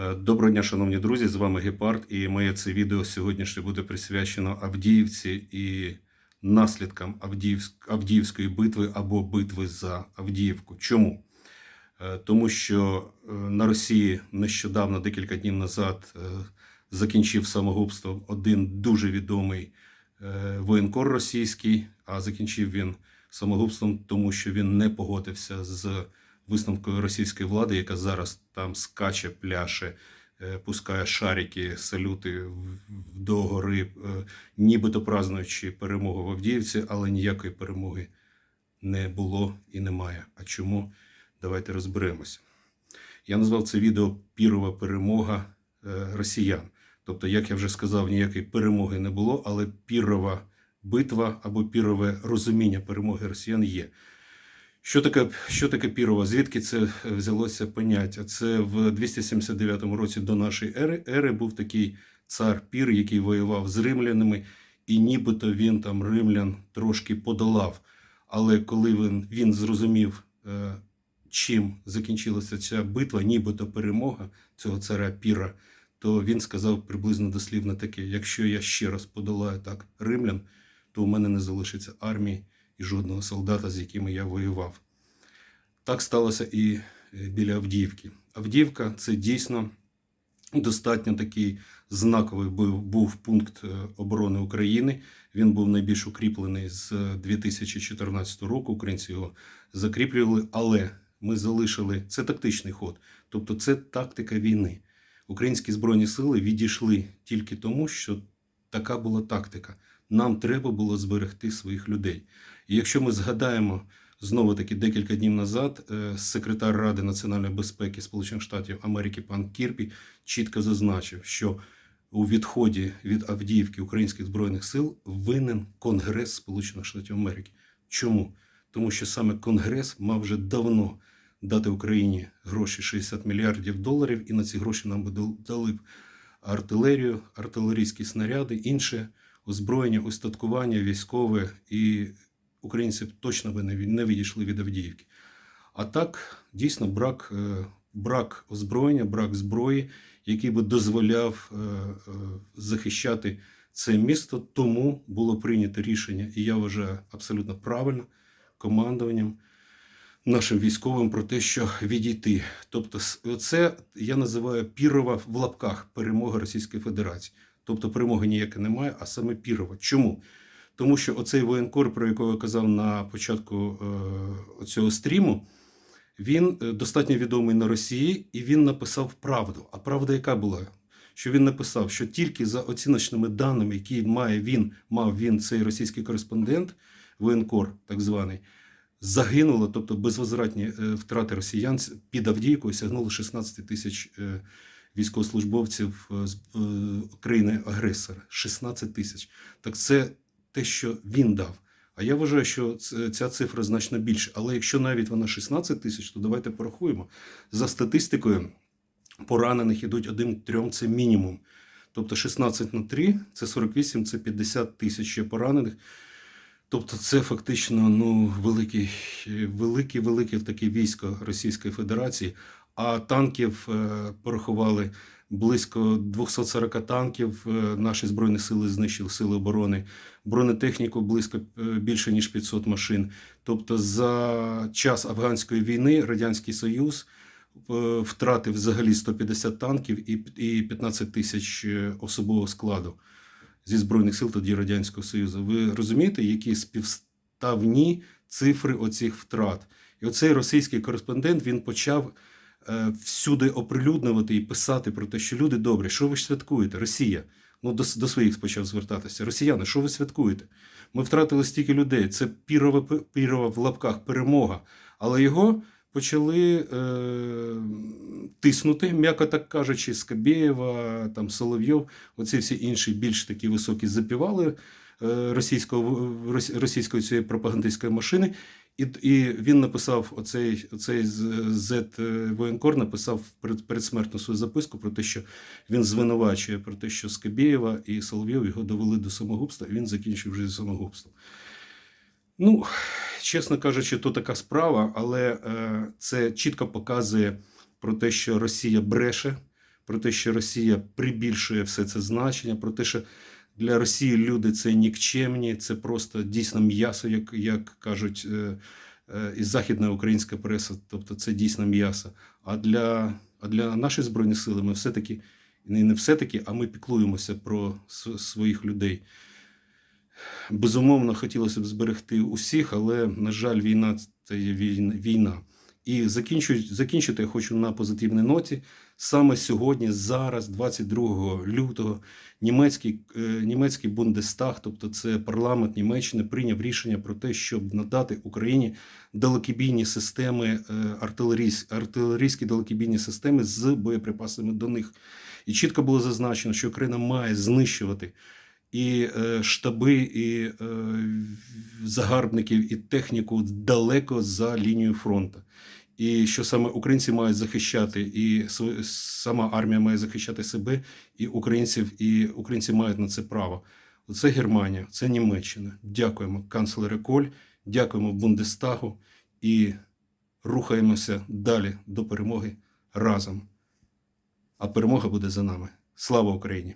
Е, Доброго дня, шановні друзі! З вами Гепард, і моє це відео сьогоднішнє буде присвячено Авдіївці і наслідкам Авдіївсь- Авдіївської битви або битви за Авдіївку. Чому? Е, Тому що е, на Росії нещодавно, декілька днів назад, закінчив самогубство один дуже відомий воєнкор російський, а закінчив він самогубством, тому що він не погодився з висновкою російської влади, яка зараз там скаче, пляше, е, пускає шарики, салюти до гори, е, нібито празднуючи перемогу в Авдіївці, але ніякої перемоги не було і немає. А чому? Давайте розберемося. Я назвав це відео Пірова перемога е, росіян. Тобто, як я вже сказав, ніякої перемоги не було, але пірова битва або пірове розуміння перемоги росіян є. Що таке, що таке Пірова? Звідки це взялося поняття? Це в 279 році до нашої ери, ери був такий цар Пір, який воював з римлянами, і нібито він там римлян трошки подолав. Але коли він, він зрозумів, е, чим закінчилася ця битва, нібито перемога цього царя Піра, то він сказав приблизно дослівно таке: якщо я ще раз подолаю так римлян, то у мене не залишиться армії і жодного солдата, з якими я воював. Так сталося і е, біля Авдіївки. Авдіївка це дійсно достатньо такий знаковий був, пункт е, оборони України. Він був найбільш укріплений з 2014 року. Українці його закріплювали, але ми залишили це тактичний ход, тобто це тактика війни. Українські збройні сили відійшли тільки тому, що така була тактика. Нам треба було зберегти своїх людей. І якщо ми згадаємо знову таки декілька днів назад, е, секретар Ради національної безпеки Сполучених Штатів Америки пан Кірпі чітко зазначив, що у відході від Авдіївки українських збройних сил винен Конгрес Сполучених Штатів Америки. Чому? Тому що саме Конгрес мав вже давно дати Україні гроші 60 мільярдів доларів, і на ці гроші нам би дали б артилерію, артилерійські снаряди, інше озброєння, устаткування військове, і українці точно би не відійшли від Авдіївки. А так, дійсно, брак, е, брак озброєння, брак зброї, який би дозволяв е, е, захищати це місто. Тому було прийнято рішення, і я вважаю абсолютно правильно командуванням нашим військовим про те, що відійти. Тобто, це я називаю пірова в лапках перемога Російської Федерації. Тобто перемоги ніякої немає, а саме пірова. Чому? Тому що оцей воєнкор, про якого я казав на початку е, цього стріму, він е, достатньо відомий на Росії, і він написав правду. А правда, яка була? Що він написав, що тільки за оціночними даними, які має він, мав він цей російський кореспондент, воєнкор, так званий, загинуло, тобто безвозвратні е, втрати росіян під Авдіївкою сягнули 16 тисяч е, військовослужбовців е, з країни-агресора. 16 тисяч. Так це те, що він дав. А я вважаю, що ця цифра значно більше. Але якщо навіть вона 16 тисяч, то давайте порахуємо. За статистикою, поранених ідуть один трьом це мінімум. Тобто 16 на 3 це 48, це 50 тисяч поранених. Тобто це фактично ну, великий, велике, велике таке військо Російської Федерації. А танків е, порахували близько 240 танків. е, Наші збройні сили знищили сили оборони, бронетехніку близько е, більше ніж 500 машин. Тобто, за час афганської війни Радянський Союз втратив взагалі 150 танків і, і 15 тисяч особового складу зі збройних сил тоді радянського союзу. Ви розумієте, які співставні цифри оцих втрат? І оцей російський кореспондент він почав е, всюди оприлюднювати і писати про те, що люди добрі, що ви ж святкуєте? Росія. Ну, до, до своїх почав звертатися. Росіяни, що ви святкуєте? Ми втратили стільки людей. Це пірова, пірова в лапках перемога. Але його почали е, тиснути, м'яко так кажучи, Скабєєва, там Соловйов, оці всі інші більш такі високі запівали е, російського, російської цієї пропагандистської машини. І, і він написав оцей, оцей Z воєнкор написав передсмертну свою записку про те, що він звинувачує про те, що Скабєєва і Соловйов його довели до самогубства, і він закінчив життя самогубством. Ну, чесно кажучи, то така справа, але е, це чітко показує про те, що Росія бреше, про те, що Росія прибільшує все це значення, про те, що для Росії люди це нікчемні, це просто дійсно м'ясо, як, як кажуть е, е, і західна українська преса, тобто це дійсно м'ясо. А для, а для нашої збройної сили ми все-таки, і не все-таки, а ми піклуємося про своїх людей. Безумовно, хотілося б зберегти усіх, але, на жаль, війна це є війна. І закінчу, закінчити я хочу на позитивній ноті. Саме сьогодні, зараз, 22 лютого, німецький, е, німецький Бундестаг, тобто це парламент Німеччини, прийняв рішення про те, щоб надати Україні далекобійні системи, е, артилерійсь, артилерійські далекобійні системи з боєприпасами до них. І чітко було зазначено, що Україна має знищувати і е, штаби, і е, загарбників, і техніку далеко за лінією фронту. І що саме українці мають захищати, і сама армія має захищати себе і українців, і українці мають на це право. Це Германія, це Німеччина. Дякуємо канцлеру Коль, дякуємо Бундестагу і рухаємося далі до перемоги разом. А перемога буде за нами. Слава Україні!